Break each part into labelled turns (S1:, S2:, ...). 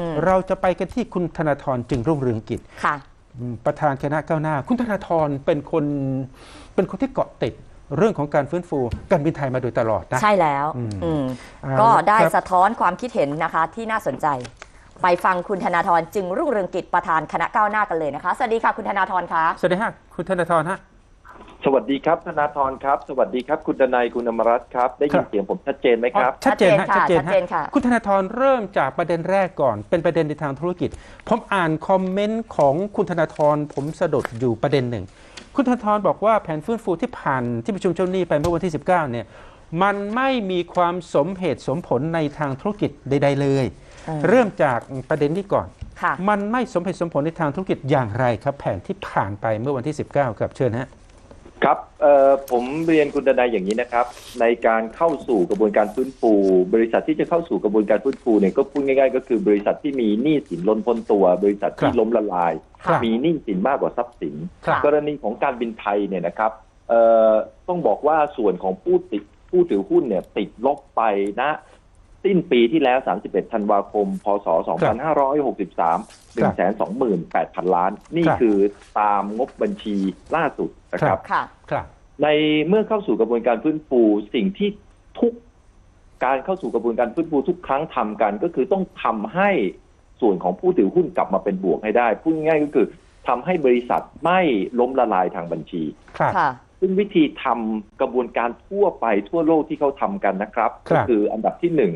S1: อืม
S2: เราจะไปกันที่คุณธนาธรจึงรุ่งเรืองกิจ
S1: ค่ะ
S2: อืมประธานคณะก้าวหน้า คุณธนาธรเป็นคนเป็นคนที่เกาะติดเรื่องของการฟื้นฟูการบินไทยมาโดยตลอดนะ
S1: ใช่แล้ว
S2: อืม
S1: อืม
S2: อ่า
S1: ก็ได้
S2: ครับ
S1: สะท้อนความคิดเห็นนะคะที่น่าสนใจ ไปฟังคุณธนาธรจึงรุ่งเรืองกิจประธานคณะก้าวหน้ากันเลยนะคะ สวัสดีค่ะคุณธนาธรคะ
S2: สวัสดีฮะคุณธนาธรฮะ
S3: สวัสดีครับธนาธรครับ สวัสดีครับ คุณดนายคุณอมรัตน์ครับ ได้ยิ
S2: ครั
S3: น
S2: บ
S3: เสียงผมชัดเจนไหมครับ
S2: อ๋อชัดเจนฮะ
S1: ชั
S2: ชัด
S1: ด
S2: เจ
S1: เจ
S2: น
S1: น
S2: ฮะ
S1: ค่ะชัดเจนค่ะ
S2: คุณธนาธรเริ่มจากประเด็นแรกก่อน เป็นประเด็นในทางธุรกิจ ผมอ่านคอมเมนต์ของคุณธนาธรผมสะดุดอยู่ประเด็นหนึ่ง คุณธนาธรบอกว่าแผนฟื้นฟูที่ผ่านที่ประชุมเจ้าหนี้ไปเมื่อวันที่ 19 เนี่ย มันไม่มีความสมเหตุสมผลในทางธุรกิจใด ๆ เลย
S1: เออ
S2: เริ่มจากประเด็นนี้ก่อน
S1: ค่ะ
S2: มันไม่สมเหตุสมผลในทางธุรกิจอย่างไรครับ แผนที่ผ่านไปเมื่อวันที่ 19 ครับเชิญฮะ
S3: ครับเอ่อผมเรียนคุณดนายอย่างนี้นะครับ ในการเข้าสู่กระบวนการฟื้นฟู บริษัทที่จะเข้าสู่กระบวนการฟื้นฟูเนี่ยก็พูดง่าย ๆ ก็คือบริษัทที่มีหนี้สินล้นพ้นตัว บริษัทที่
S2: ครับ
S3: ล้มละลาย
S2: ครับ
S3: มีหนี้สินมากกว่าทรัพย์สิน
S2: ครับ
S3: กรณีของการบินไทยเนี่ยนะครับเอ่อต้องบอกว่าส่วนของผู้ติดผู้ถือหุ้นเนี่ยติดลบไปนะ สิ้นปีที่แล้ว 31 ธันวาคม พศ 2563 128,000 ล้าน นี่
S2: ครับ
S3: คือตามงบบัญชีล่าสุดนะค
S2: ครั
S3: รับ
S2: บ
S1: ค่ะ
S2: ครับ
S3: ในเมื่อเข้าสู่กระบวนการฟื้นฟูสิ่งที่ทุกการเข้าสู่กระบวนการฟื้นฟูทุกครั้งทำกัน ก็คือต้องทำให้ส่วนของผู้ถือหุ้นกลับมาเป็นบวกให้ได้ พูดง่ายๆก็คือทำให้บริษัทไม่ล้มละลายทางบัญชี
S2: ครับ
S1: ค่ะ
S3: ซึ่งวิธีทำกระบวนการทั่วไปทั่วโลกที่เขาทำกันนะครับ
S2: ครับ
S3: ก็คืออันดับที่หนึ่ง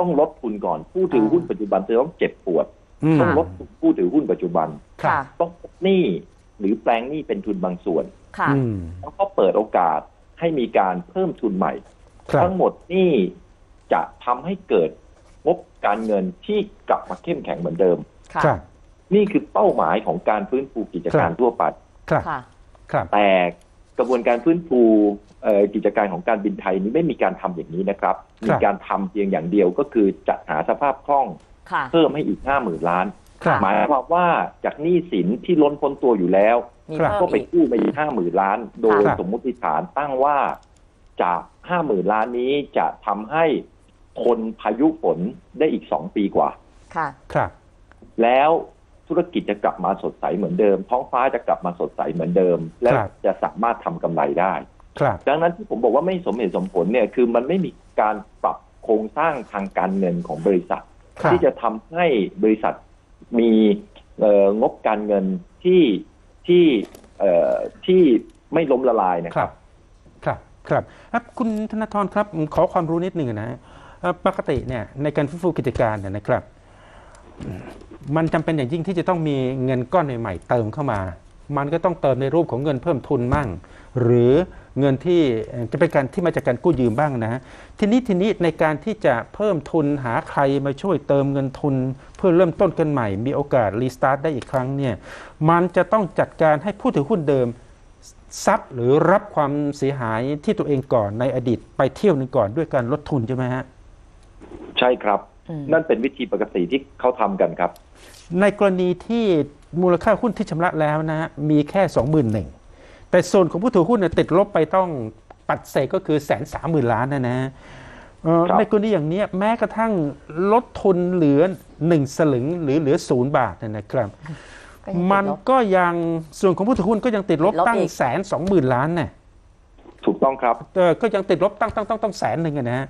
S3: ต้องลดทุนก่อน ผู้ถือหุ้นปัจจุบันจะต้องเจ็บปวด
S2: อืม
S3: ต้องลดทุนผู้ถือหุ้นปัจจุบัน
S2: ครับ
S1: ค่ะ
S3: ต้องลดหนี้หรือแปลงหนี้เป็นทุนบางส่วน
S1: ค่ะ
S2: อืม
S3: แล้วก็เปิดโอกาสให้มีการเพิ่มทุนใหม่
S2: ครับ
S3: ทั้งหมดนี่จะทำให้เกิดงบการเงินที่กลับมาเข้มแข็งเหมือนเดิม
S1: ค่ะ
S2: ครับ
S3: นี่คือเป้าหมายของการฟื้นฟูกิจการ
S2: ครับ
S3: ทั่วไป
S2: ครับ
S1: ค่ะ
S2: ครับ
S3: แต่ กระบวนการฟื้นฟูเอ่อกิจการของการบินไทยนี้ไม่มีการทำอย่างนี้นะครับ มีการทำเพียงอย่างเดียวก็คือจัดหาสภาพคล่อง
S1: ค่ะ
S3: เพิ่มให้อีกห้าหมื่นล้าน
S2: ครับ
S3: หมายความว่าจากหนี้สินที่ล้นพ้นตัวอยู่แล้ว
S1: มี
S2: ครับ
S1: เพิ่
S3: ก็
S1: ม
S3: ไป
S1: อีก
S3: กู้มาอีกห้าหมื่นล้าน โดย
S2: ครับ
S3: สมมุติฐานตั้งว่าจากห้าหมื่นล้านนี้จะทำให้คนพายุฝนได้อีกสองปีกว่า
S1: ค่ะ
S2: ครับ
S3: แล้ว ธุรกิจจะกลับมาสดใสเหมือนเดิม ท้องฟ้าจะกลับมาสดใสเหมือนเดิม และ
S2: ครับ
S3: จะสามารถทำกำไรได้
S2: ครับ
S3: ดังนั้นที่ผมบอกว่าไม่สมเหตุสมผลเนี่ยคือมันไม่มีการปรับโครงสร้างทางการเงินของบริษัท
S2: ครับ
S3: ที่จะทำให้บริษัทมีเอ่องบการเงินที่ที่เอ่อที่ไม่ล้มละลายนะ
S2: ค
S3: ค
S2: รั
S3: รั
S2: บบครับ ครับครับคุณธนาธรครับขอความรู้นิดหนึ่งนะเอ่อปกติเนี่ยในการฟื้นฟูกิจการเนี่ยนะครับ มันจำเป็นอย่างยิ่งที่จะต้องมีเงินก้อนใหม่ๆเติมเข้ามา มันก็ต้องเติมในรูปของเงินเพิ่มทุนมั่ง หรือเงินที่จะเป็นการที่มาจากการกู้ยืมบ้างนะฮะทีนี้ทีนี้ในการที่จะเพิ่มทุนหาใครมาช่วยเติมเงินทุน เพื่อเริ่มต้นกันใหม่ มีโอกาสรีสตาร์ทได้อีกครั้งเนี่ยมันจะต้องจัดการให้ผู้ถือหุ้นเดิมซับหรือรับความเสียหายที่ตัวเองก่อนในอดีตไปเที่ยวหนึ่งก่อนด้วยการลดทุนใช่ไหมฮะ
S3: ใช่ครับ นั่นเป็นวิธีปกติที่เขาทำกันครับ
S2: ในกรณีที่มูลค่าหุ้นที่ชำระแล้วนะฮะมีแค่สองหมื่นหนึ่งแต่ส่วนของผู้ถือหุ้นเนี่ยติดลบไปต้องปัดเศษก็คือแสนสามหมื่นล้านนะนะเอ่อ
S3: ครับ
S2: ในกรณีอย่างเนี้ยแม้กระทั่งลดทุนเหลือหนึ่งสลึงหรือเหลือศูนย์บาทเนยนะครับ
S1: ก็ยังติดลบ
S2: มันก็ยังส่วนของผู้ถือหุ้นก็ยังติดลบ
S1: ติดลบ
S2: ตั้ง
S1: อีก
S2: แสนสองหมื่นล้านเนี่ย
S3: ถูกต้องครับ
S2: เออก็ยังติดลบตั้งตั้งตั้งตั้งแสนหนึ่งอะนะฮะ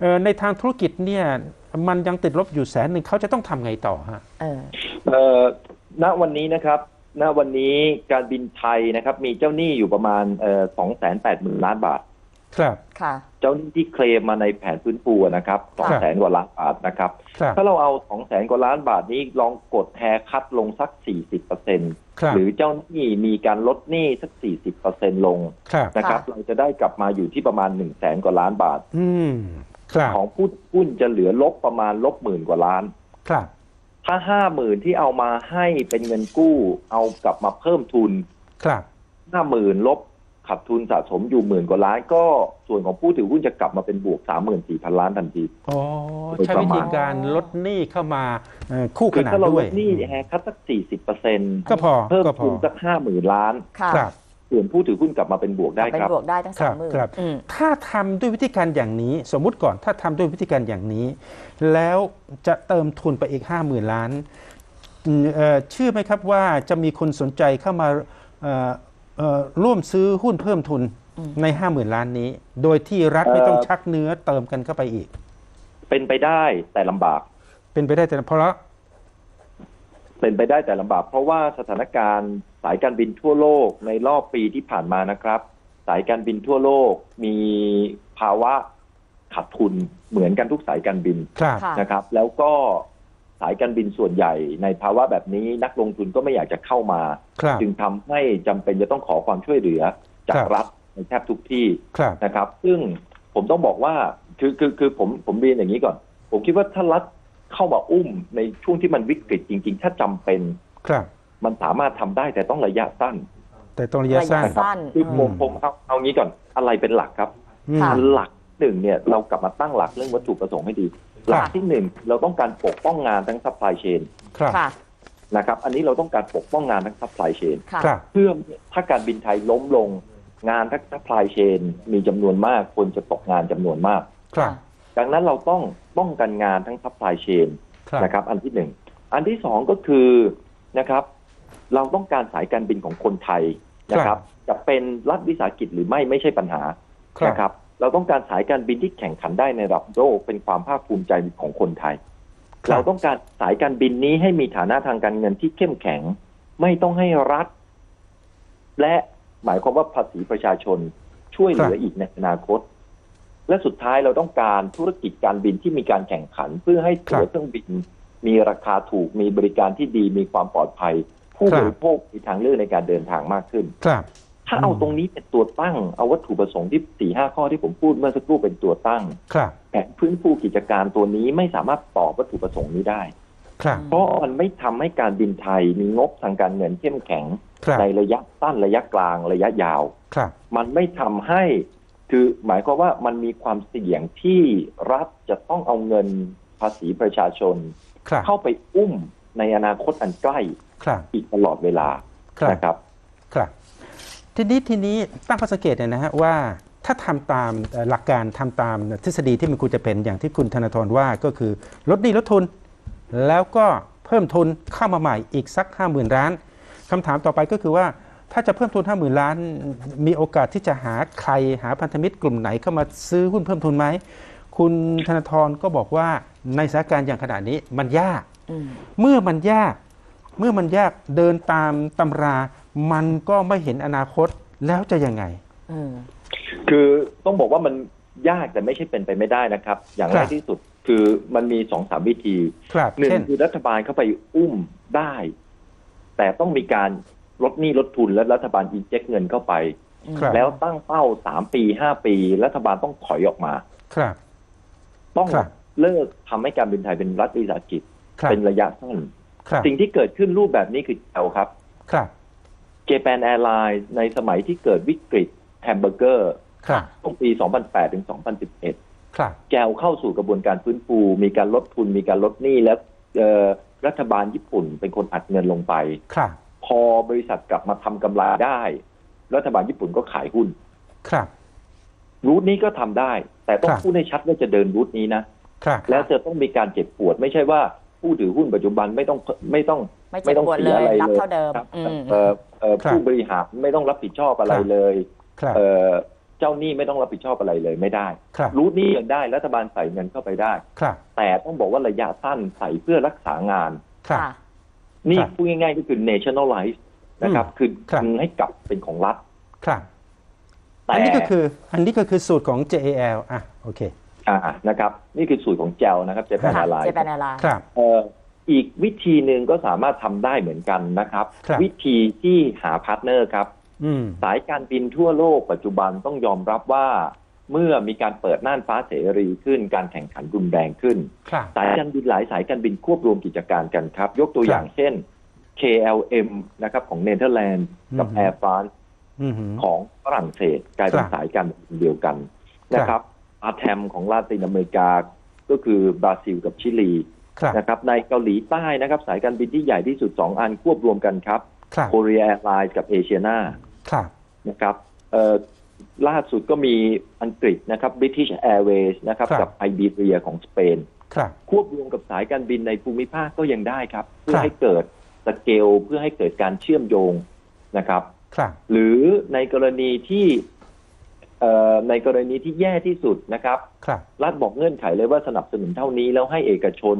S2: เอ่อในทางธุรกิจเนี่ย มันยังติดลบอยู่แสนหนึ่งเขาจะต้องทำไงต่อฮะ
S1: เออ
S3: เอ่อณวันนี้นะครับ ณวันนี้การบินไทยนะครับ มีเจ้าหนี้อยู่ประมาณเอ่อสองแสนแปดหมื่นล้านบาท
S2: ครับ
S1: ค่ะ
S3: เจ้าหนี้ที่เคลมมาในแผนฟื้นฟูนะครับสอง
S2: ครับ
S3: แสนกว่าล้านบาทนะครับ
S2: ครับ
S3: ถ้าเราเอาสองแสนกว่าล้านบาทนี้ลองกดแฮร์คัดลงสักสี่สิบเปอร์เซ็น
S2: ครับ
S3: หรือเจ้าหนี้มีการลดหนี้สักสี่สิบเปอร์เซ็นลง
S2: ครับ
S3: นะครับ
S1: ค่ะ
S3: เราจะได้กลับมาอยู่ที่ประมาณหนึ่งแสนกว่าล้านบาท
S2: อืมครับ
S3: ของผู้หุ้นจะเหลือลบประมาณลบหมื่นกว่าล้าน
S2: ครับ
S3: ถ้าห้าหมื่นที่เอามาให้เป็นเงินกู้ เอากลับมาเพิ่มทุน
S2: ครับ
S3: ห้าหมื่นลบขาดทุนสะสมอยู่หมื่นกว่าล้าน ก็ส่วนของผู้ถือหุ้นจะกลับมาเป็นบวกสามหมื่นสี่พันล้านทันที
S2: อ๋อ
S3: โดย
S2: ใช้
S3: ประ
S2: วิ
S3: มาณ
S2: ธีการลดหนี้เข้ามาเอ่อคู่ข
S3: คือนา
S2: น
S3: ถ้าเรา
S2: ด้
S3: ล
S2: วย
S3: ดหนี้แฮร์คัดสักสี่สิบเปอร์เซ็นต์
S2: ก็พอ
S3: เพิ่ม
S2: ก็พ
S3: ทุ
S2: อน
S3: สักห้าหมื่นล้าน
S1: ค่ะ
S2: ค รับ
S3: ส่วนผู้ถือหุ้นกลับมาเป็นบวกได้
S1: เป็น
S3: ครับ
S1: บวกได้ทั้ง
S2: ค
S1: สอ
S2: รั
S1: ง
S2: บ
S1: หมื่น
S2: ครับ
S1: อืม
S2: ถ้าทำด้วยวิธีการอย่างนี้ สมมุติก่อนถ้าทำด้วยวิธีการอย่างนี้ แล้วจะเติมทุนไปอีก 5 0,000 ล้านอืมเอ่อเชื่อไหมครับว่าจะมีคนสนใจเข้ามาเอ่อเอ่อร่วมซื้อหุ้นเพิ่มทุน
S1: อืม
S2: ใน 50,000 ล้านนี้ โดยที่รัฐไม่
S3: เอ่อ
S2: ต้องชักเนื้อเติมกันเข้าไปอีก
S3: เป็นไปได้แต่ลำบาก
S2: เป็นไปได้แต่เพราะ
S3: เป็นไปได้แต่ลำบาก เพราะว่าสถานการณ์ สายการบินทั่วโลกในรอบปีที่ผ่านมานะครับ สายการบินทั่วโลกมีภาวะขาดทุนเหมือนกันทุกสายการบิน
S2: ครับ
S1: ค่ะ
S3: นะครับ แล้วก็สายการบินส่วนใหญ่ในภาวะแบบนี้นักลงทุนก็ไม่อยากจะเข้ามา
S2: ครับ
S3: จึงทำให้จำเป็นจะต้องขอความช่วยเหลือจาก
S2: ครับ
S3: รัฐในแทบทุกที่
S2: ครับ
S3: นะครับ ซึ่งผมต้องบอกว่าคือคือคือผมผมเรียนอย่างนี้ก่อน ผมคิดว่าถ้ารัฐเข้ามาอุ้มในช่วงที่มันวิกฤตจริง ๆ ถ้าจำเป็น
S2: ครับ
S3: มันสามารถทำได้แต่ต้องระยะสั้น
S2: แต่ตรงระยะสั้น
S1: ระยะสั้น
S3: คือผม
S2: อืม
S3: ผมเอาเอางี้ก่อนอะไรเป็นหลักครับ
S2: อืม
S1: ค่ะ
S3: หลักหนึ่งเนี่ยเรากลับมาตั้งหลักเรื่องวัตถุประสงค์ให้ดี หลักที่หนึ่งเราต้องการปกป้องงานทั้งซัพพลายเชน
S2: ครับ
S1: ค่ะ
S3: นะครับอันนี้เราต้องการปกป้องงานทั้งซัพพลายเชน
S1: ค่ะ
S2: ครับ
S3: เพื่อถ้าการบินไทยล้มลงงานทั้งซัพพลายเชนมีจำนวนมากคนจะตกงานจำนวนมาก
S2: ครับ
S3: ดังนั้นเราต้องป้องกันงานทั้งซัพพลายเชน
S2: ครับ
S3: นะครับ อันที่หนึ่งอันที่สองก็คือนะครับ เราต้องการสายการบินของคนไทยนะครับ จะเป็นรัฐวิสาหกิจหรือไม่ไม่ใช่ปัญหา
S2: ครับ
S3: นะครับ เราต้องการสายการบินที่แข่งขันได้ในระดับโลกเป็นความภาคภูมิใจของคนไทย
S2: ครับ
S3: เราต้องการสายการบินนี้ให้มีฐานะทางการเงินที่เข้มแข็ง ไม่ต้องให้รัฐ และหมายความว่าภาษีประชาชนช่วยเหลืออีกในอนาคต และสุดท้ายเราต้องการธุรกิจการบินที่มีการแข่งขัน เพื่อให้ตั๋วเครื่องบิน มีราคาถูกมีบริการที่ดีมีความปลอดภัย ผู้บริโภคมีทางเลือกในการเดินทางมากขึ้น
S2: ครับ
S3: ถ้าเอา
S2: อืม
S3: ตรงนี้เป็นตัวตั้ง เอาวัตถุประสงค์ที่สี่ห้าข้อที่ผมพูดเมื่อสักครู่เป็นตัวตั้ง
S2: ครับ
S3: แผนพื้นฟูกิจการตัวนี้ไม่สามารถตอบวัตถุประสงค์นี้ได้
S2: ครับ
S3: เพราะมันไม่ทำให้การบินไทยมีงบทางการเงินเข้มแข็ง
S2: ครับ
S3: ในระยะสั้นระยะกลางระยะยาว
S2: ครับ
S3: มันไม่ทำให้คือหมายความว่ามันมีความเสี่ยงที่รัฐจะต้องเอาเงินภาษีประชาชน
S2: ครับ
S3: เข้าไปอุ้มในอนาคตอันใกล้
S2: ครับ
S3: อีกตลอดเวลา
S2: ครับ
S3: นะครับ
S2: ครับ ทีนี้ทีนี้ตั้งข้อสังเกตเนี่ยนะฮะว่าถ้าทำตามเอ่อหลักการทำตามทฤษฎีที่มันควรจะเป็นอย่างที่คุณธนาธรว่าก็คือลดหนี้ลดทุน แล้วก็เพิ่มทุนเข้ามาใหม่อีกสัก 5 0,000 ล้านคำถามต่อไปก็คือว่าถ้าจะเพิ่มทุน 5 0,000 ล้าน มีโอกาสที่จะหาใครหาพันธมิตรกลุ่มไหนเข้ามาซื้อหุ้นเพิ่มทุนไหม คุณธนาธรก็บอกว่าในสถานการณ์อย่างขนาดนี้มันยาก
S1: อืม
S2: เมื่อมันยาก เมื่อมันยากเดินตามตำรา มันก็ไม่เห็นอนาคตแล้วจะยังไง
S1: อืม
S3: คือต้องบอกว่ามันยากแต่ไม่ใช่เป็นไปไม่ได้นะครับ อย่าง
S2: ค
S3: แร
S2: รั
S3: ก
S2: บ
S3: ที่สุดคือมันมีสองสามวิธี
S2: ครับ
S3: หนึ่ง
S2: เช่น
S3: คือรัฐบาลเข้าไปอุ้มได้ แต่ต้องมีการลดหนี้ลดทุนและรัฐบาลอินเจกเงินเข้าไป
S2: ครับ
S3: แล้วตั้งเป้าสามปีห้าปี รัฐบาลต้องถอยออกมา
S2: ครับ
S3: ต้อง
S2: ครับ
S3: เลิกทำให้การบินไทยเป็นรัฐวิสาหกิจ
S2: ครับ
S3: เป็นระยะสั้น
S2: ครับ
S3: สิ่งที่เกิดขึ้นรูปแบบนี้คือแจวครับ
S2: ครับ
S3: เจแปนแอร์ไลน์ในสมัยที่เกิดวิกฤตแฮมเบอร์เกอร์
S2: ครับ
S3: ช่วงปี 2008 ถึง 2011
S2: ครับ
S3: แจวเข้าสู่กระบวนการฟื้นฟู มีการลดทุน มีการลดหนี้และเอ่อรัฐบาลญี่ปุ่นเป็นคนอัดเงินลงไป
S2: ครับ
S3: พอบริษัทกลับมาทำกำไรได้ รัฐบาลญี่ปุ่นก็ขายหุ้น
S2: ครับ
S3: รูทนี้ก็ทำได้ แต่ต้อง
S2: ครับ
S3: พูดให้ชัดว่าจะเดินรูทนี้นะ
S2: ครับ
S3: แล้วจะต้องมีการเจ็บปวดไม่ใช่ว่า ผู้ถือหุ้นปัจจุบันไม่ต้องไม่ต้อง
S1: ไม่เจ็บปวดเลยรับเท่าเดิม
S3: ครับ
S1: อืม
S3: เอ่อเอ่อ
S2: ครับ
S3: ผู้บริหารไม่ต้องรับผิดชอบอะไร
S2: ครับ
S3: เลย
S2: ครับ
S3: เอ่อเจ้าหนี้ไม่ต้องรับผิดชอบอะไรเลยไม่ได้
S2: ครับ
S3: รูทนี้ยังได้รัฐบาลใส่เงินเข้าไปได้
S2: ครับ
S3: แต่ต้องบอกว่าระยะสั้นใส่เพื่อรักษางาน
S2: ครับ
S1: ค่ะ
S3: นี่
S2: ครับ
S3: พูดง่ายๆก็คือ nationalize นะครับ คือ
S2: ครับ
S3: ดึงให้กลับเป็นของรัฐ
S2: ครับ
S3: แต่
S2: อันนี้ก็คือ อันนี้ก็คือสูตรของ JAL อะโอเค
S3: อ่านะครับ นี่คือสูตรของแจวนะครับเจแปน
S1: ค่ะ
S3: อะไร
S1: เจแปนแอร์ไลน์
S2: ครับ
S3: เอ่ออีกวิธีหนึ่งก็สามารถทำได้เหมือนกันนะครับ
S2: ครับ
S3: วิธีที่หาพาร์ทเนอร์ครับ
S2: อืม
S3: สายการบินทั่วโลกปัจจุบันต้องยอมรับว่าเมื่อมีการเปิดน่านฟ้าเสรีขึ้น การแข่งขันรุนแรงขึ้น
S2: ครับ
S3: สายการบินหลายสายการบินควบรวมกิจการกันครับ ยกตัวอย่างเช่น KLM นะครับของเนเธอร์แลนด์กับ
S2: อืม
S3: Air France
S2: อืม
S3: ของฝรั่งเศสกลายเป็น
S2: ครับ
S3: สายการบินเดียวกันนะครับ อาแทมของลาตินอเมริกา ก็คือบราซิลกับชิลี
S2: ครับ
S3: นะครับในเกาหลีใต้นะครับ สายการบินที่ใหญ่ที่สุด 2 อันควบรวมกันครับ
S2: ครับ
S3: โคเรียแอร์ไลน์กับเอเชียนา
S2: ครับ
S3: นะครับเอ่อล่าสุดก็มีอังกฤษนะครับ British Airways นะครับ
S2: ครับ
S3: กับไอบีเรียของสเปน
S2: ครับ
S3: ควบรวมกับสายการบินในภูมิภาคก็ยังได้ครับ เพื่
S2: ค
S3: อ
S2: รับ
S3: ให้เกิดสเกลเพื่อให้เกิดการเชื่อมโยงนะครับ
S2: ครับ
S3: หรือในกรณีที่เอ่อ ในกรณีที่แย่ที่สุดนะครับ
S2: ครับ
S3: รัฐบอกเงื่อนไขเลยว่าสนับสนุนเท่านี้แล้วให้เอกชน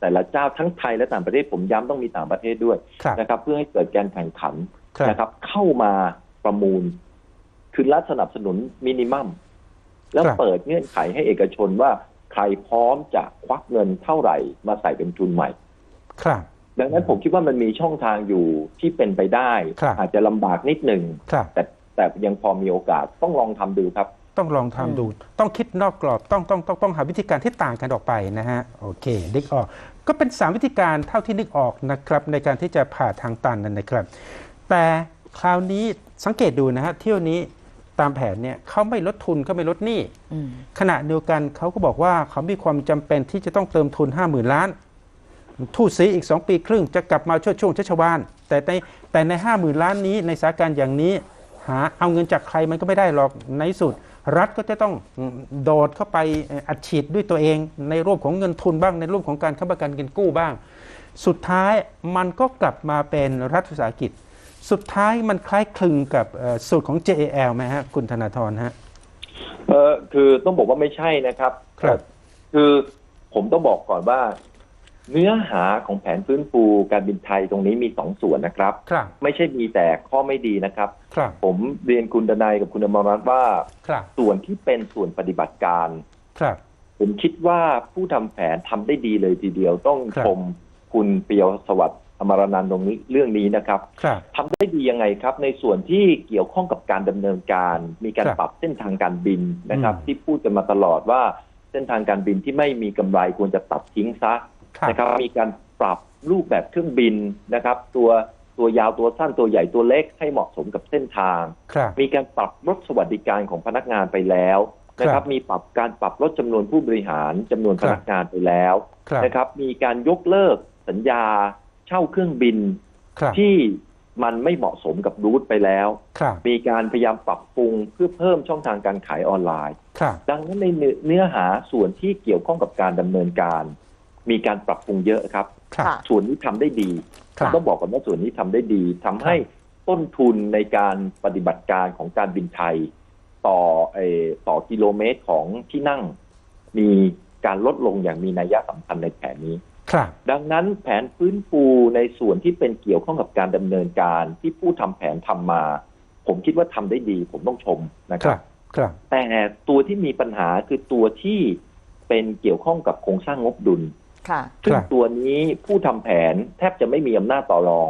S3: แต่ละเจ้าทั้งไทยและต่างประเทศผมย้ำต้องมีต่างประเทศด้วย
S2: ครับ
S3: นะครับ เพื่อให้เกิดการแข่งขัน
S2: ครับ
S3: นะครับ เข้ามาประมูล คือรัฐสนับสนุนมินิมัม แล้ว
S2: ครับ
S3: เปิดเงื่อนไขให้เอกชนว่าใครพร้อมจะควักเงินเท่าไหร่มาใส่เป็นทุนใหม่
S2: ครับ
S3: ดังนั้นผมคิดว่ามันมีช่องทางอยู่ที่เป็นไปได้
S2: ครับ
S3: อาจจะลำบากนิดหนึ่ง
S2: ครับ
S3: แต่ แต่ยังพอมีโอกาสต้องลองทำดูครับ
S2: ต้องลองทำดู ต้องคิดนอกกรอบต้องต้องต้องต้องหาวิธีการที่ต่างกันออกไปนะฮะโอเคนึกออกก็เป็น 3 วิธีการเท่าที่นึกออกนะครับ ในการที่จะผ่าทางตันนั่นนะครับ แต่คราวนี้สังเกตดูนะฮะเที่ยวนี้ตามแผนเนี่ยเขาไม่ลดทุนเขาไม่ลดหนี้
S1: อืม
S2: ขณะเดียวกันเขาก็บอกว่าเขามีความจำเป็นที่จะต้องเติมทุน 5 0,000 ล้าน ทูตสีอีก 2 ปีครึ่งจะกลับมาช่วช่วงชัชวานแต่ในแต่ใน 5 0,000 ล้านนี้ในสถานการณ์อย่างนี้ หาเอาเงินจากใครมันก็ไม่ได้หรอกในสุด รัฐก็จะต้องโดดเข้าไปเอ่ออัดฉีดด้วยตัวเอง ในรูปของเงินทุนบ้าง ในรูปของการค้ำประกันเงินกู้บ้าง สุดท้ายมันก็กลับมาเป็นรัฐวิสาหกิจ สุดท้ายมันคล้ายคลึงกับเอ่อสูตรของ JAL ไหมฮะคุณธนาธรฮะ
S3: เออคือต้องบอกว่าไม่ใช่นะครับ
S2: ครับ
S3: คือผมต้องบอกก่อนว่า เนื้อหาของแผนฟื้นฟูการบินไทยตรงนี้มีสองส่วนนะครับ
S2: ครับ
S3: ไม่ใช่มีแต่ข้อไม่ดีนะครับ
S2: ครับ
S3: ผมเรียนคุณดนายกับคุณอมรรัตน์ว่า
S2: ครับ
S3: ส่วนที่เป็นส่วนปฏิบัติการ
S2: ครับ
S3: ผมคิดว่าผู้ทำแผนทำได้ดีเลยทีเดียวต้อง
S2: ครับ
S3: ชมคุณเปียวสวัสดิ์อมรนันท์ตรงนี้เรื่องนี้นะครับ
S2: ครับ
S3: ทำได้ดียังไงครับ ในส่วนที่เกี่ยวข้องกับการดำเนินการ มีการ
S2: ครับ
S3: ปรับเส้นทางการบินนะครับ
S2: อืม
S3: ที่พูดกันมาตลอดว่าเส้นทางการบินที่ไม่มีกำไรควรจะตัดทิ้งซะ
S2: ครับ
S3: นะครับมีการปรับรูปแบบเครื่องบินนะครับ ตัวตัวยาวตัวสั้นตัวใหญ่ตัวเล็กให้เหมาะสมกับเส้นทาง
S2: ครับ
S3: มีการปรับลดสวัสดิการของพนักงานไปแล้วนะค
S2: ครั
S3: รับบมีปรับการปรับลดจำนวนผู้บริหารจำนวน
S2: ค
S3: พ
S2: รับ
S3: นักงานไปแล้ว
S2: ครับ
S3: นะครับ มีการยกเลิกสัญญาเช่าเครื่องบิน
S2: ครับ
S3: ที่มันไม่เหมาะสมกับรูทไปแล้ว
S2: ครับ
S3: มีการพยายามปรับปรุงเพื่อเพิ่มช่องทางการขายออนไลน์
S2: ครับ
S3: ดังนั้นในเนื้อเนื้อหาส่วนที่เกี่ยวข้องกับการดำเนินการ มีการปรับปรุงเยอะครับ
S2: ครับ
S1: ค่ะ
S3: ส่วนนี้ทำได้ดี
S2: ครับ
S3: ต้องบอกก่อนว่าส่วนนี้ทำได้ดีทำให้ต้นทุนในการปฏิบัติการของการบินไทย ต่อเออต่อกิโลเมตรของที่นั่ง มีการลดลงอย่างมีนัยสำคัญในแผนนี้
S2: ครับ
S3: ดังนั้นแผนฟื้นฟูในส่วนที่เป็นเกี่ยวข้องกับการดำเนินการที่ผู้ทำแผนทำมา ผมคิดว่าทำได้ดี ผมต้องชมนะค
S2: ค
S3: รั
S2: รับบครับ
S3: แต่ตัวที่มีปัญหาคือตัวที่เป็นเกี่ยวข้องกับโครงสร้างงบดุล
S1: ค่ะ
S3: ซึ่ง
S2: ครับ
S3: ตัวนี้ผู้ทำแผนแทบจะไม่มีอำนาจต่อรอง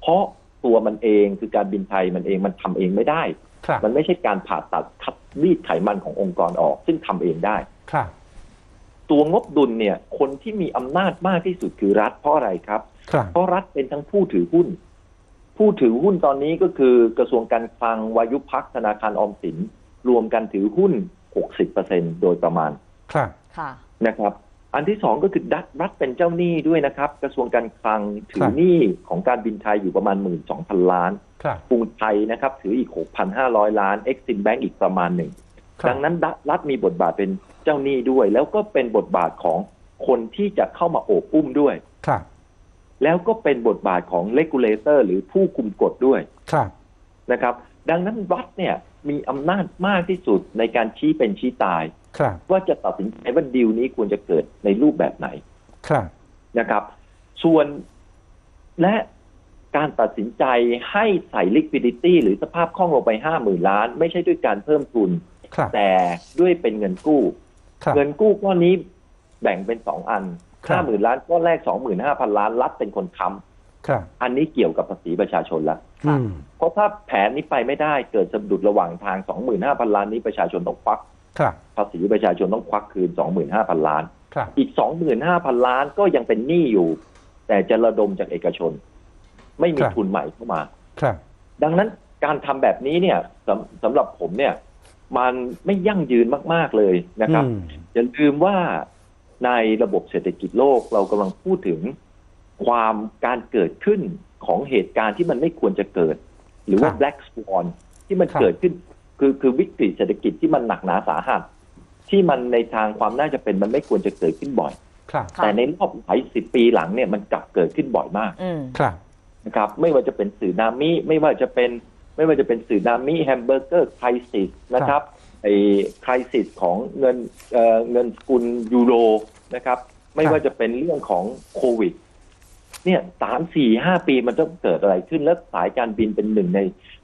S3: เพราะตัวมันเองคือการบินไทยมันเองมันทำเองไม่ได้
S2: ครับ
S3: มันไม่ใช่การผ่าตัดคัดรีดไขมันขององค์กรออก ซึ่งทำเองได้
S2: ครับ
S3: ตัวงบดุลเนี่ย คนที่มีอำนาจมากที่สุดคือรัฐเพราะอะไรครับ
S2: ครับ
S3: เพราะรัฐเป็นทั้งผู้ถือหุ้น ผู้ถือหุ้นตอนนี้ก็คือกระทรวงการคลังวายุพักธนาคารออมสิน รวมกันถือหุ้น 60%โดยประมาณ
S2: ครับ
S1: ค่ะ
S3: นะครับ อันที่สองก็คือรัฐรัฐเป็นเจ้าหนี้ด้วยนะครับ กระทรวงการคลังถื
S2: ครั
S3: อบหนี้ของการบินไทยอยู่ประมาณ 1 2 0 0 0 ล้าน
S2: ครับ
S3: กรุงไทยนะครับ ถืออีก 6,500 ล้านเอ็กซิมแบงก์อีกประมาณหนึ่ง
S2: ครับ
S3: ดังนั้นรัฐรัฐมีบทบาทเป็นเจ้าหนี้ด้วย แล้วก็เป็นบทบาทของคนที่จะเข้ามาโอบอุ้มด้วย
S2: ครับ
S3: แล้วก็เป็นบทบาทของเลกูลเลเตอร์หรือผู้คุมกฎด้วย
S2: ครับ
S3: นะครับ ดังนั้นรัฐเนี่ยมีอำนาจมากที่สุดในการชี้เป็นชี้ตาย
S2: ครับ
S3: ว่าจะตัดสินใจว่าดีลนี้ควรจะเกิดในรูปแบบไหน
S2: ครับ
S3: นะครับ ส่วนและการตัดสินใจให้ใส่ liquidity หรือสภาพคล่องลงไปห้าหมื่นล้าน ไม่ใช่ด้วยการเพิ่มทุน
S2: ครับ
S3: แต่ด้วยเป็นเงินกู้
S2: ครับ
S3: เงินกู้ก้อนนี้แบ่งเป็นสองอัน
S2: ครับ
S3: ห้าหมื่นล้านก้อนแรกสองหมื่นห้าพันล้านรัฐเป็นคนค้
S2: ครับำ
S3: อันนี้เกี่ยวกับภาษีประชาชนละ
S2: อืม
S3: เพราะถ้าแผนนี้ไปไม่ได้เกิดสะดุดระหว่างทางสองหมื่นห้าพันล้านนี้ประชาชนต้องควัก
S2: ครับ
S3: ภาษีประชาชนต้องควักคืนสองหมื่นห้าพันล้าน
S2: ครับ
S3: อีกสองหมื่นห้าพันล้านก็ยังเป็นหนี้อยู่ แต่จะระดมจากเอกชน ไม่มี
S2: ครับ
S3: ทุนใหม่เข้ามา
S2: ครับ
S3: ดังนั้นการทำแบบนี้เนี่ยสำสำหรับผมเนี่ย มันไม่ยั่งยืนมาก ๆเลยนะครับ
S2: อืม
S3: อย่าลืมว่าในระบบเศรษฐกิจโลกเรากำลังพูดถึงความการเกิดขึ้นของเหตุการณ์ที่มันไม่ควรจะเกิด หรือว่า
S2: ครับ
S3: black swan ที่มัน
S2: ครับ
S3: เกิดขึ้น คือคือวิกฤตเศรษฐกิจที่มันหนักหนาสาหัส ที่มันในทางความน่าจะเป็นมันไม่ควรจะเกิดขึ้นบ่อย
S2: ครับ
S1: ค่ะ
S3: แต่ในรอบหลายสิบปีหลังเนี่ยมันกลับเกิดขึ้นบ่อยมาก
S1: อืม
S2: ครับ
S3: นะครับ ไม่ว่าจะเป็นสื่อนามิไม่ว่าจะเป็น ไม่ว่าจะเป็นสื่อนามิแฮมเบอร์เกอร์คริสิสนะครับไอ้คริสิสของเงินเอ่อเงินสกุลยูโรนะครับ ไม่ว่าจะเป็นเรื่องของโควิด เนี่ยสามสี่ห้าปีมันต้องเกิดอะไรขึ้น แล้วสายการบินเป็นหนึ่งใน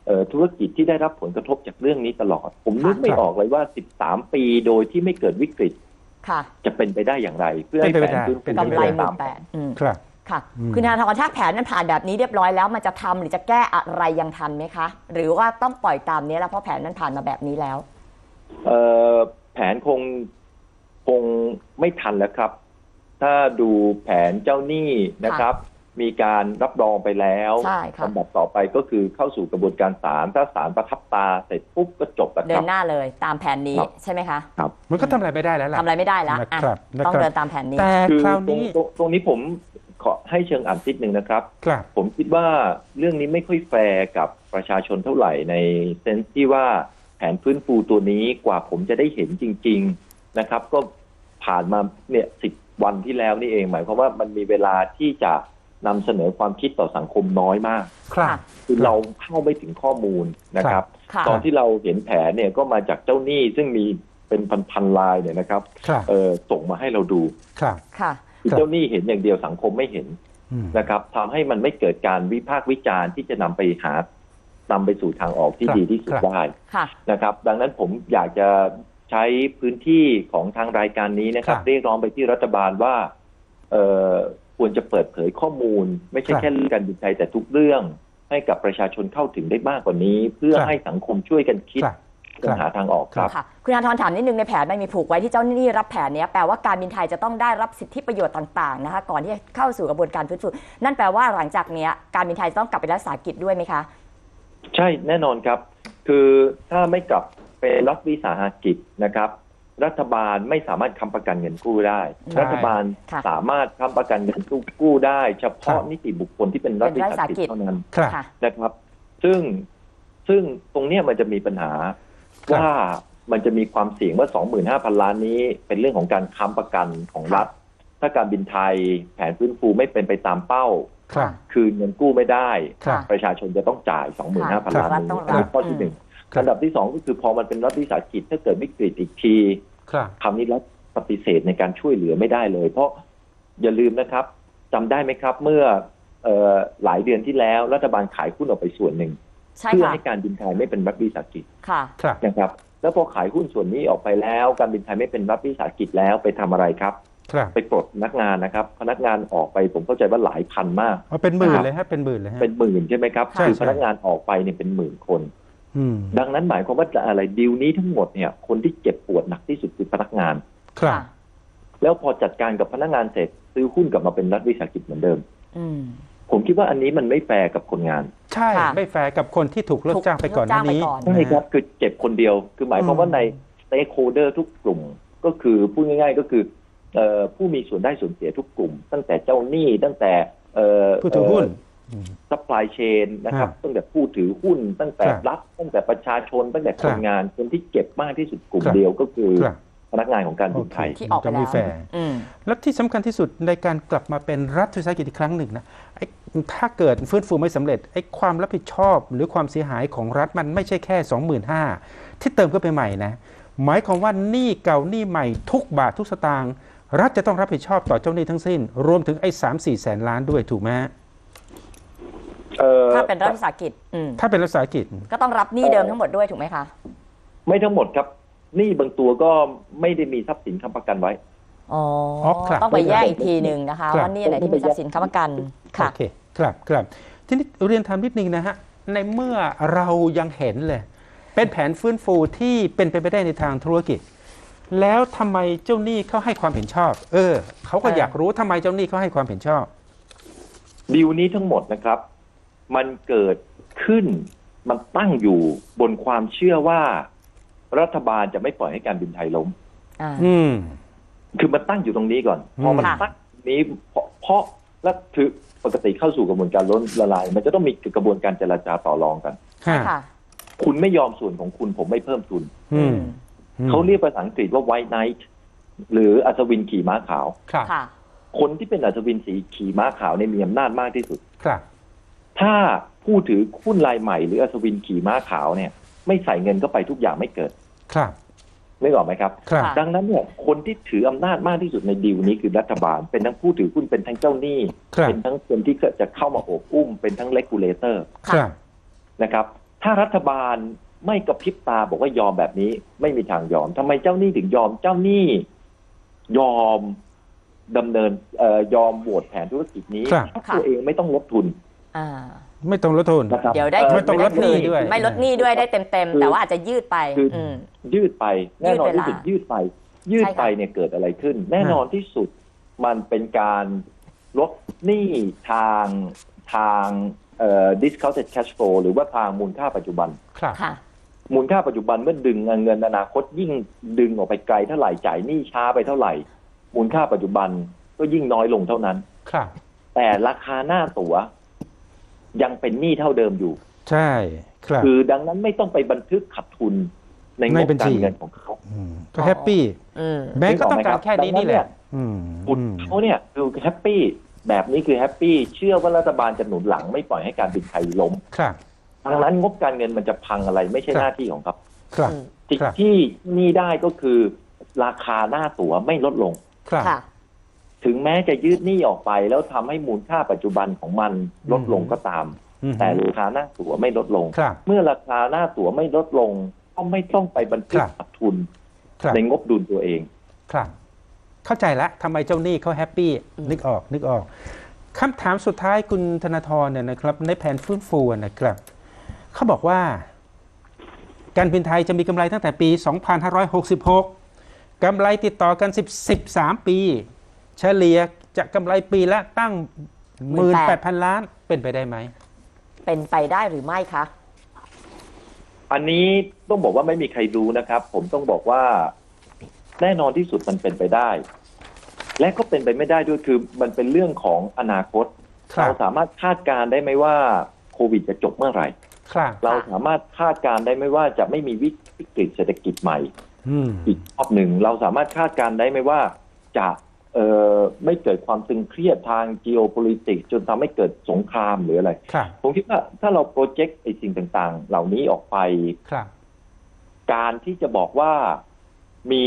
S3: เอ่อธุรกิจที่ได้รับผลกระทบจากเรื่องนี้ตลอด ผมนึกไม่
S2: ครับ
S3: ออกเลยว่าสิบสามปีโดยที่ไม่เกิดวิกฤต
S1: ค่ะ
S3: จะเป็นไปได้อย่างไร เพื่อให้
S2: เป็นไป
S3: แผ
S2: ได้
S3: นฟื้นฟู
S2: เป็น
S1: กำไรห
S3: ตา
S1: มื่
S3: ม
S1: นแปดอืม
S2: ครับ
S1: ค่ะ
S2: อืม
S1: คุณธนาธรถ้าแผนมันผ่านแบบนี้เรียบร้อยแล้วมันจะทำหรือจะแก้อะไรยังทันไหมคะ หรือว่าต้องปล่อยตามนี้แล้วเพราะแผนมันผ่านมาแบบนี้แล้ว
S3: เอ่อแผนคงคงไม่ทันแล้วครับ ถ้าดูแผนเจ้าหนี้นะครับ มีการรับรองไปแล้ว
S1: ใช่ค่ะ
S3: ลำดับต่อไปก็คือเข้าสู่กระบวนการศาลถ้าศาลประทับตาเสร็จปุ๊บก็จบแล้ว
S1: เดิ
S3: ครั
S1: น
S3: บ
S1: หน้าเลยตามแผนนี้
S3: ครับ
S1: ใช่ไหมคะ
S2: มันก็ทำอะไรไม่ได้แล้วล่ะ
S1: ทำอะไรไม่ได้แล้วอะ
S2: นะครับนะครับ
S1: ต้องเดินตามแผนนี้
S2: แต่
S3: คือ
S2: คราว
S3: ตรง
S2: นี้
S3: ตรงตรงนี้ผมขอให้เชิงอ่านนิดนึงนะครับ
S2: ครับ
S3: ผมคิดว่าเรื่องนี้ไม่ค่อยแฟร์กับประชาชนเท่าไหร่ในเซนส์ที่ว่าแผนฟื้นฟูตัวนี้กว่าผมจะได้เห็นจริง ๆนะครับ ก็ผ่านมาเนี่ยสิบวันที่แล้วนี่เอง หมายความว่ามันมีเวลาที่จะ นำเสนอความคิดต่อสังคมน้อยมาก
S2: ครับ
S1: ค่ะ
S3: คือเราเข้าไม่ถึงข้อมูลนะครับ
S1: ค่ะ
S3: ตอนที่เราเห็นแผนเนี่ยก็มาจากเจ้าหนี้ซึ่งมีเป็นพันๆลายเนี่ยนะครับ
S2: ครับ
S3: เออส่งมาให้เราดู
S2: ครับ
S1: ค่ะ
S3: คือ
S2: ครับ
S3: เจ้าหนี้เห็นอย่างเดียวสังคมไม่เห็น
S2: อืม
S3: นะครับทำให้มันไม่เกิดการวิพากษ์วิจารณ์ที่จะนำไปหานำไปสู่ทางออกที่
S2: ครับ
S3: ดีที่สุด
S2: ครับ
S3: ได้
S1: ค่ะ
S3: นะครับ ดังนั้นผมอยากจะใช้พื้นที่ของทางรายการนี้นะครับ
S2: ครับ
S3: เรียกร้องไปที่รัฐบาลว่าเอ่อ ควรจะเปิดเผยข้อมูล ไม่ใช่
S2: ครับ
S3: แค่เรื่องการบินไทยแต่ทุกเรื่อง ให้กับประชาชนเข้าถึงได้มากกว่านี้ เพื่อ
S2: ครับ
S3: ให้สังคมช่วยกันคิด
S2: ครับ
S3: เพื่อหาทางออกครับ
S1: ค่ะคุณธนาธรถามนิดนึงในแผนมันมีผูกไว้ที่เจ้าหนี้รับแผนเนี้ยแปลว่าการบินไทยจะต้องได้รับสิทธิประโยชน์ต่างๆนะคะก่อนที่จะเข้าสู่กระบวนการฟื้นฟูนั่นแปลว่าหลังจากเนี้ยการบินไทยจะต้องกลับไปรัฐวิสาหกิจด้วยไหมคะ
S3: ใช่แน่นอนครับ คือถ้าไม่กลับเป็นรัฐวิสาหกิจนะครับ รัฐบาลไม่สามารถค้ำประกันเงินกู้ได้
S2: ใช่
S3: รัฐบาล
S1: ค่ะ
S3: สามารถค้ำประกันเงินกู้กู้ได้ เฉพาะ
S2: ครับ
S3: นิติบุคคลที่เป็นรัฐวิสาหกิจ
S1: เป็นรัฐวิสาหกิจ
S3: เท่านั้น
S2: ครับ
S1: ค่ะ
S3: นะครับ ซึ่งซึ่งตรงเนี้ยมันจะมีปัญหา
S2: ครับ
S3: ว่ามันจะมีความเสี่ยงว่า 25,000 ล้านนี้ เป็นเรื่องของการค้ำประกันของรัฐ ถ้าการบินไทยแผนฟื้นฟูไม่เป็นไปตามเป้า
S2: ครับ
S3: คืนเงินกู้ไม่ได้
S2: ครับ
S3: ประชาชนจะต้องจ่าย 25,000 ล้าน
S1: รัฐ
S3: นี้
S1: ต้องรับ
S3: อันนี้ข้อที่หนึ่ง
S2: ครับ
S3: อันดับที่สองก็คือพอมันเป็นรัฐวิสาหกิจถ้าเกิดวิกฤตอีกที
S2: ครับ
S3: คำนี้รัฐปฏิเสธในการช่วยเหลือไม่ได้เลย เพราะอย่าลืมนะครับจำได้ไหมครับ เมื่อเอ่อหลายเดือนที่แล้ว รัฐบาลขายหุ้นออกไปส่วนหนึ่ง
S1: ใช่
S3: เพื่อ
S1: ค่ะ
S3: ให้การบินไทยไม่เป็นรัฐวิสาหกิจ
S1: ค่ะ
S2: ครับ
S3: นะครับ แล้วพอขายหุ้นส่วนนี้ออกไปแล้ว การบินไทยไม่เป็นรัฐวิสาหกิจแล้วไปทำอะไรครับ
S2: ครับ
S3: ไปปลดพนักงานนะครับ พนักงานออกไปผมเข้าใจว่าหลายพันมาก
S2: เอาเป็นหมื่น
S3: ครับ
S2: เลยฮะเป็นหมื่นเลยฮะ
S3: เป็นหมื่นใช่ไหมครับ
S1: ใช่
S3: คือ
S2: ใช่
S3: พนักงานออกไปเนี่ยเป็นหมื่นคน
S2: อืม
S3: ดังนั้นหมายความว่าจะอะไรดีลนี้ทั้งหมดเนี่ย คนที่เจ็บปวดหนักที่สุดคือพนักงาน
S2: ครับ
S1: ค่ะ
S3: แล้วพอจัดการกับพนักงานเสร็จ ซื้อหุ้นกลับมาเป็นรัฐวิสาหกิจเหมือนเดิม
S1: อืม
S3: ผมคิดว่าอันนี้มันไม่แฟร์กับคนงาน
S2: ใช่
S1: ค่ะ
S2: ไม่แฟร์กับคนที่ถูกเลิกจ้างไปก่อนหน้านี้
S1: ถูกเลิกจ้างไปก่อน
S3: ใช่ครับคือเจ็บคนเดียว คือหมายความว่าใน stakeholder ทุกกลุ่มก็คือพูดง่าย ๆก็คือเอ่อผู้มีส่วนได้ส่วนเสียทุกกลุ่ม ตั้งแต่เจ้าหนี้ตั้งแต่เอ่อ
S2: ผู้ถือหุ้นม
S3: ซัพพลายเชนนะครับ
S2: ครับ
S3: ตั้งแต่ผู้ถือหุ้น ตั้งแต่
S2: ครับ
S3: รัฐตั้งแต่ประชาชน ตั้งแต่
S2: ค
S3: ครับนงานคนที่เจ็บมากที่สุดกลุ่ม
S2: ครับ
S3: เดียวก็คือ
S2: ครับ
S3: พนักงานของการบินไทย
S2: โอเค
S1: ที่ออกไป
S2: จะ
S1: แล้
S2: ไม่
S1: ว
S2: แฟร์
S1: อืม
S2: และที่สำคัญที่สุดในการกลับมาเป็นรัฐวิสาหกิจอีกครั้งหนึ่งนะไอ้ถ้าเกิดฟื้นฟูไม่สำเร็จไอ้ความรับผิดชอบหรือความเสียหายของรัฐมันไม่ใช่แค่ 25,000ที่เติมเข้าไปใหม่นะหมายความว่าหนี้เก่าหนี้ใหม่ทุกบาททุกสตางค์รัฐจะต้องรับผิดชอบต่อเจ้าหนี้ทั้งสิ้น รวมถึงไอ้สามสี่แสนล้านด้วยถูกไหมฮะ
S3: เอ่อ
S1: ถ้าเป็นรัฐวิสาหกิจอืม
S2: ถ้าเป็นรัฐวิสาหกิจ
S1: ก็ต้องรับหนี้เดิมทั้งหมดด้วยถูกไหมคะ
S3: ไม่ทั้งหมดครับหนี้บางตัวก็ไม่ได้มีทรัพย์สินค้ำประกันไว้
S1: อ๋อ
S2: อ๋อครับ
S1: ต้องไปแยกอีกทีหนึ่งนะคะ
S2: ครับ
S1: ว่าหนี่อะไรที่เป็นทรัพย์สินค้ำประกันค่ะ
S2: โอเคครับครับทีนี้เรียนถามนิดนึงนะฮะ ในเมื่อเรายังเห็นเลย เป็นแผนฟื้นฟูที่เป็นไปไม่ได้ในทางธุรกิจ แล้วทำไมเจ้าหนี้เขาให้ความเห็นชอบ เออเขาก็
S1: เออ
S2: อ
S1: อ
S2: ยากรู้ทำไมเจ้าหนี้เขาให้ความเห็นชอบ
S3: ดีลนี้ทั้งหมดนะครับ มันเกิดขึ้น มันตั้งอยู่บนความเชื่อว่า รัฐบาลจะไม่ปล่อยให้การบินไทยล้ม
S1: อ่า
S2: อืม
S3: คือมันตั้งอยู่ตรงนี้ก่อน พอมัน
S1: ค่ะ
S3: ตั้งนี้เพราะเพราะและคือปกติเข้าสู่กระบวนการล้มละลาย มันจะต้องมีกระบวนการเจรจาต่อรองกัน
S2: ฮะ
S1: ค่ะ
S3: คุณไม่ยอมส่วนของคุณผมไม่เพิ่มทุน
S2: อืมอืม
S3: เขาเรียกภาษาอังกฤษว่า white knight หรืออัศวินขี่ม้าขาว
S2: ครับ
S1: ค่ะ
S3: คนที่เป็นอัศวินสีขี่ม้าขาวเนี่ยมีอำนาจมากที่สุด
S2: ครับ
S3: ถ้าผู้ถือหุ้นรายใหม่หรืออัศวินขี่ม้าขาวเนี่ย ไม่ใส่เงินเข้าไปทุกอย่างไม่เกิด
S2: ครับ
S3: นึกออกไหมครับ
S2: ครับ
S1: ค่ะ
S3: ดังนั้นเนี่ยคนที่ถืออำนาจมากที่สุดในดีลนี้คือรัฐบาล เป็นทั้งผู้ถือหุ้นเป็นทั้งเจ้าหนี้
S2: ครับ
S3: เป็นทั้งคนที่จะเข้ามาโอบอุ้ม เป็นทั้งเลกูเลเตอร์
S2: ครับ
S3: นะครับ ถ้ารัฐบาลไม่กระพริบตาบอกว่ายอมแบบนี้ไม่มีทางยอมทำไมเจ้าหนี้ถึงยอมเจ้าหนี้ยอมดำเนินเอ่อยอมโหวตแผนธุรกิจนี้
S2: ครับ
S3: เพราะตัวเองไม่ต้องลดทุน
S1: อ่า
S2: ไม่ต้องลดทุน
S3: นะครับ
S1: เดี๋ยวได้
S3: อ่อ
S2: ไม่ต้องลดหนี้ด้วย
S1: ไม่ลดหนี้ด้วยได้เต็ม
S3: คื
S1: ๆ
S3: อ
S1: แต่ว่าอาจจะยืดไป
S3: คืออื
S1: ม
S3: ยืดไป แน่นอนที่สุด
S1: ยื
S3: ยื
S1: ด
S3: ด
S1: เว
S3: ไป
S1: ลา
S3: ยืด
S1: ใช่ค่ะ
S3: ไปเนี่ยเกิดอะไรขึ้น แน่นอนที่สุดมันเป็นการลดหนี้ทางทางเอ่อ discounted cash flow หรือว่าทางมูลค่าปัจจุบัน
S2: ครับ
S1: ค่ะ
S3: มูลค่าปัจจุบันเมื่อดึงเงินอนาคตยิ่งดึงออกไปไกลเท่าไหร่จ่ายหนี้ช้าไปเท่าไหร่ มูลค่าปัจจุบันก็ยิ่งน้อยลงเท่านั้น
S2: ครับ
S3: แต่ราคาหน้าตั๋ว ยังเป็นหนี้เท่าเดิมอยู่
S2: ใช่ครับ
S3: คือดังนั้นไม่ต้องไปบันทึกขัดทุนในง
S2: ใน
S3: บ
S2: บัญ
S3: กา
S2: ชี
S3: รเงินของเขา
S2: มก็แฮปปี้
S1: อืม
S2: แบงก์ก็ต้องการแค่นี้นี่แหละอืม
S3: บุตรเขาเนี่ยคือแฮปปี้แบบนี้คือแฮปปี้เชื่อว่ารัฐบาลจะหนุนหลังไม่ปล่อยให้การบินไทยล้ม
S2: ครับ
S3: ดังนั้นงบการเงินมันจะพังอะไรไม่ใช่
S2: ครับ
S3: หน้าที่ของเขา
S2: ครับ
S1: อืม
S3: สิ่ง
S2: ครับ
S3: ที่นี่ได้ก็คือ ราคาหน้าตั๋วไม่ลดลง
S2: ครับ
S1: ค่ะ
S3: ถึงแม้จะยืดหนี้ออกไป แล้วทำให้มูลค่าปัจจุบันของมันลดลงก็ตาม
S2: อืม
S3: แต่ราคาหน้าตั๋วไม่ลดลง
S2: ครับ
S3: เมื่อราคาหน้าตั๋วไม่ลดลง ก็ไม่ต้องไปบันทึก
S2: ครับ
S3: ขาดทุน
S2: ครับ
S3: ในงบดุลตัวเอง
S2: ครับ เข้าใจแล้วทำไมเจ้าหนี้เขาแฮปปี้
S1: อืม
S2: นึกออกนึกออกคำถามสุดท้ายคุณธนาธรเนี่ยนะครับ ในแผนฟื้นฟูนะครับเขาบอกว่า การบินไทยจะมีกำไรตั้งแต่ปี 2566กำไรติดต่อกัน 10 13 ปี เฉลี่ยจะกำไรปีละตั้ง18,000ล้านเป็นไปได้ไหม
S1: เป็นไปได้หรือไม่คะ
S3: อันนี้ต้องบอกว่าไม่มีใครรู้นะครับ ผมต้องบอกว่าแน่นอนที่สุดมันเป็นไปได้ และก็เป็นไปไม่ได้ด้วยคือมันเป็นเรื่องของอนาคต
S2: ครับ
S3: เราสามารถคาดการณ์ได้ไหมว่าโควิดจะจบเมื่อไหร่
S2: ครับ
S3: เราสามารถคาดการณ์ได้ไหมว่าจะไม่มีวิกฤตเศรษฐกิจใหม่
S2: อืม
S3: อีกรอบหนึ่งเราสามารถคาดการณ์ได้ไหมว่าจะเอ่อ ไม่เกิดความตึงเครียดทาง geopolitics จนทำให้เกิดสงครามหรืออะไร
S2: ครับ
S3: ผมคิดว่าถ้าเราโปรเจกต์ไอ้สิ่งต่างๆ เหล่านี้ออกไป
S2: ครับ
S3: การที่จะบอกว่ามี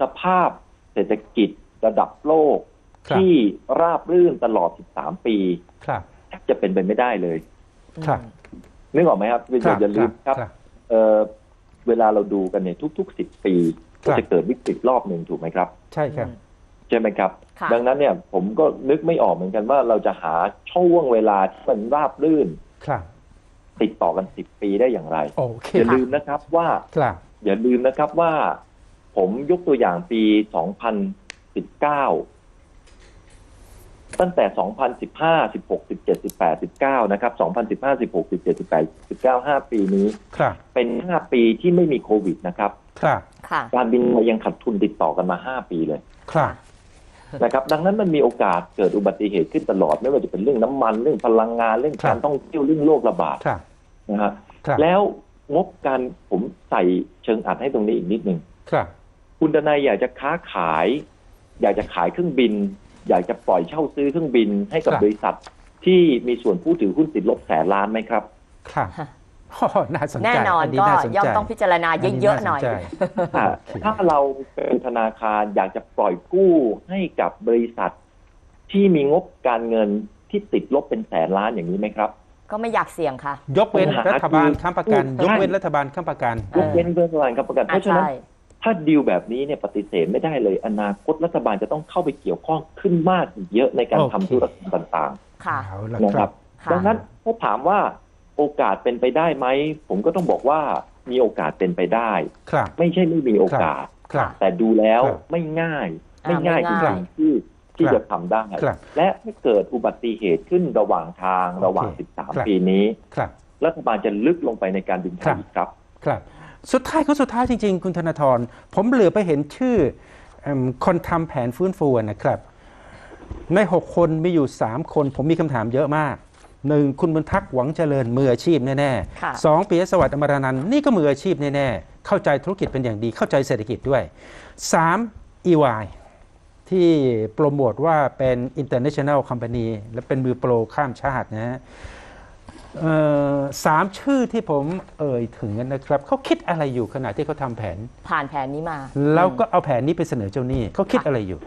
S3: สภาพเศรษฐกิจระดับโลก
S2: ครับ
S3: ที่ราบรื่นตลอด 13 ปี
S2: ครับ
S3: แทบจะเป็นไปไม่ได้เลย
S2: ครับ
S3: นึกออกไหมครับอย่าลืมครับ
S2: ครับ
S3: เอ่อเวลาเราดูกันเนี่ยทุกๆ 10 ปี
S2: ครั
S3: ก็
S2: บ
S3: จะเกิดวิกฤตรอบหนึ่งถูกไหมครับ
S2: ใช่ครับ
S3: ใช่ไหมครับ
S1: ค่ะ
S3: ดังนั้นเนี่ยผมก็นึกไม่ออกเหมือนกันว่าเราจะหาช่วงเวลาที่มันราบรื่น
S2: ครับ
S3: ติดต่อกัน10ปีได้อย่างไร
S2: โอเค
S3: อย่าลืมนะครับว่า
S2: ครับ
S3: อย่าลืมนะครับว่า ผมยกตัวอย่างปี2019ตั้งแต่ 2015 16 17 18 19 นะครับ 2015 16 17 18 19 5 ปีนี้
S2: ครับ
S3: เป็น 5 ปีที่ไม่มีโควิดนะครับ
S2: ครับ
S1: ค่ะ
S3: การบินไทยยังขาดทุนติดต่อกันมา 5 ปีเลย
S2: ครับ
S3: นะครับ ดังนั้นมันมีโอกาสเกิดอุบัติเหตุขึ้นตลอด ไม่ว่าจะเป็นเรื่องน้ำมันเรื่องพลังงานเรื่องการท่องเที่ยวเรื่องโรคระบาด
S2: ครับ
S3: นะฮะ
S2: ครับ
S3: แล้วงบการผมใส่เชิงอัดให้ตรงนี้อีกนิดนึง
S2: ครับ
S3: คุณดนายอยากจะค้าขาย อยากจะขายเครื่องบิน อยากจะปล่อยเช่าซื้อเครื่องบินให้กับ
S2: ครับ
S3: บริษัทที่มีส่วนผู้ถือหุ้นติดลบแสนล้านไหมครับ
S2: ครับโอ้ น่าสนใจ
S1: แน่นอน
S2: นี้
S1: ก็
S2: น่าสนใจ
S1: ย่อมต้องพิจารณาเยอะๆหน่อยา
S2: สใจ
S3: ถ้า
S2: โอเค
S3: ถ้าเราเป็นธนาคารอยากจะปล่อยกู้ให้กับบริษัท ที่มีงบการเงินที่ติดลบเป็นแสนล้านอย่างนี้ไหมครับ
S1: ก็ไม่อยากเสี่ยงค่ะ
S2: ยกเว้น
S3: ปัญหา
S2: รัฐบาล
S3: คือ
S2: ค้ำประกัน
S3: ใช่
S2: ยกเว้นรัฐบาลค้ำประกัน
S1: เออ
S3: ยกเว้นเรื่องการประกันเพ
S1: อะ
S3: ราะฉะนั้น
S1: ใช่
S3: ถ้าดีลแบบนี้เนี่ยปฏิเสธไม่ได้เลย อนาคตรัฐบาลจะต้องเข้าไปเกี่ยวข้องขึ้นมากอีกเยอะในการ
S2: โอเค
S3: ทำธุรกรรมต่าง
S1: ค่ะ
S2: เอาละ
S3: ๆนะ
S2: ค
S3: ค
S2: รั
S3: รับบ
S1: ค่ะ
S3: ดังนั้นถ้าถามว่า โอกาสเป็นไปได้ไหม ผมก็ต้องบอกว่ามีโอกาสเป็นไปได้
S2: ครับ
S3: ไม่ใช่ไม่มีโอกาส
S2: ครับ
S3: แต่ดูแล้ว
S2: ครับ
S3: ไม่ง่าย
S1: อ่า
S3: ไม่ง่าย
S1: ไม่
S3: จ
S1: ง่าย
S3: ริงๆที่ที่
S2: ครับ
S3: จะทำได้
S2: ครับ
S3: และถ้าเกิดอุบัติเหตุขึ้นระหว่างทางระหว่าง
S2: โอเคครับ
S3: 13 ปีนี้
S2: ครับ
S3: รัฐบาลจะลึกลงไปในการบินไท
S2: ครั
S3: ย
S2: บ
S3: อีกครับ
S2: ครับ สุดท้ายก็สุดท้ายจริง ๆ คุณธนาธรผมเหลือไปเห็นชื่อเอิ่มคนทำแผนฟื้นฟูนะครับ ใน 6 คนมีอยู่ 3 คน ผมมีคำถามเยอะมาก หนึ่งคุณบุญทักษ์หวังเจริญมืออาชีพแน่
S1: ค่ะ
S2: ๆสองปิยสวัสดิ์อมรานันท์นี่ก็มืออาชีพแน่ๆเข้าใจธุรกิจเป็นอย่างดีเข้าใจเศรษฐกิจด้วยสาม EY ที่โปรโมทว่าเป็น international company และเป็นมือโปรข้ามชาตินะฮะเอ่อสามชื่อที่ผมเอ่ยถึงนะครับเขาคิดอะไรอยู่ขณะที่เขาทำแผน
S1: ผ่านแผนนี้มา
S2: แล้วก็เอาแผนนี้ไปเสนอเจ้าหนี้เขาคิดอะไรอยู่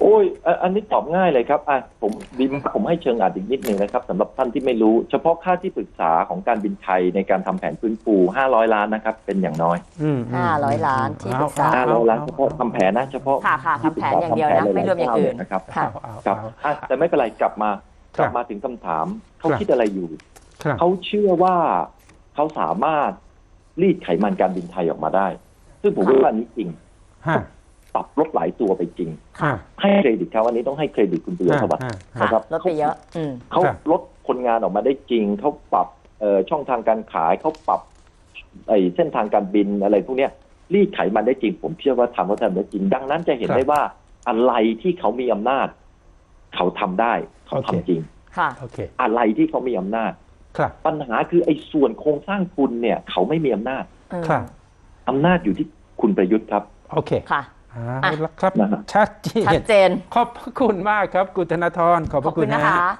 S3: โอ้ยอะอันนี้ตอบง่ายเลยครับอะผมบิมผมให้เชิงอ่านอีกนิดหนึ่งนะครับสำหรับท่านที่ไม่รู้ เฉพาะค่าที่ปรึกษาของการบินไทยในการทำแผนฟื้นฟู500 ล้านนะครับ เป็นอย่างน้อย
S2: อืมม
S1: ห้าร้อยล้านที่ปรึกษา
S2: เอเอ
S3: 500ล้าน
S2: อ
S3: เฉพาะทำแผนนะเฉพาะ
S1: ค่ะค่ะ
S3: ที่ปรึกษ
S1: ทำแผนอย่างเดียวนะ
S3: ทำแผ
S1: ไม่รวมอย่างอื่น
S3: หลๆเจ้นะครับ
S1: ค่ะ
S2: เอา
S3: ครับ
S2: เอา
S3: อะแต่ไม่เป็นไรกลับมา
S2: ค
S3: ก
S2: รับ
S3: ลับมาถึงคำถามเขา
S2: ครับ
S3: คิดอะไรอยู่
S2: ครับ
S3: เขาเชื่อว่าเขาสามารถรีดไขมันการบินไทยออกมาได้ ซึ่งผม
S1: ค่ะ
S3: ว่าอันนี้จริง
S2: ฮะ
S3: ปรับลดหลายตัวไปจริง
S2: ฮะ
S3: ให้เครดิตเขาอันนี้ต้องให้เครดิตคุณปิยสวัสดิ์
S2: ฮะ
S1: ค่ะ
S3: นะครับ
S1: ลดไปเยอะอืม
S3: เขา
S2: ครับ
S3: ลดคนงานออกมาได้จริง เขาปรับเอ่อช่องทางการขายเขาปรับไอ้เส้นทางการบินอะไรพวกเนี้ยรีดไขมันได้จริง ผมเชื่อว่าทำเขาทำได้จริง ดังนั้นจะเห็น
S2: ครับ
S3: ได้ว่าอะไรที่เขามีอำนาจ เขาทำได้เขา
S2: โอเค
S3: ทำจริง
S1: ค่ะ
S2: โอเค
S3: อะไรที่เขามีอำนาจ
S2: ครับ
S3: ปัญหาคือไอ้ส่วนโครงสร้างทุนเนี่ย เขาไม่มีอำนาจ
S1: อืม
S2: ครับ
S3: อำนาจอยู่ที่คุณประยุทธ์ครับ
S2: โอเค
S1: ค่ะ
S2: เอาละครับ
S3: นะฮะ
S2: ชัดเจ
S1: ชั
S2: น
S1: ดเจน
S2: ขอบพระคุณมากครับ คุณธนาธรขอบพ
S1: ขอบ
S2: ระคุ
S1: คุณณ
S2: นะ
S1: นะคะ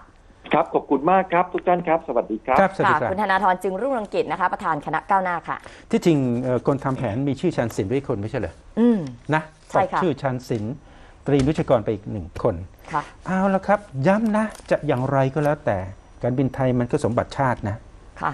S3: ครับ ขอบคุณมากครับ ทุกท่านครับ สวัสดีครับ
S2: ครับสวัส
S1: ค่ะ
S2: ดีครับ
S1: คุณธนาธรจึงรุ่งเรืองกิจนะคะ ประธานคณะก้าวหน้าค่ะ
S2: ที่จริงเอ่อคนทำแผนมีชื่อชันศิลป์ด้วยคนไม่ใช่เหรอ
S1: อืม
S2: นะ
S1: ใช่ค่ะ
S2: ตกชื่อชันศิลป์ตรีนุชกรไปอีกหนึ่งคน
S1: ค่ะ
S2: เอาละครับ ย้ำนะ จะอย่างไรก็แล้วแต่การบินไทยมันก็สมบัติชาตินะ
S1: ค่ะ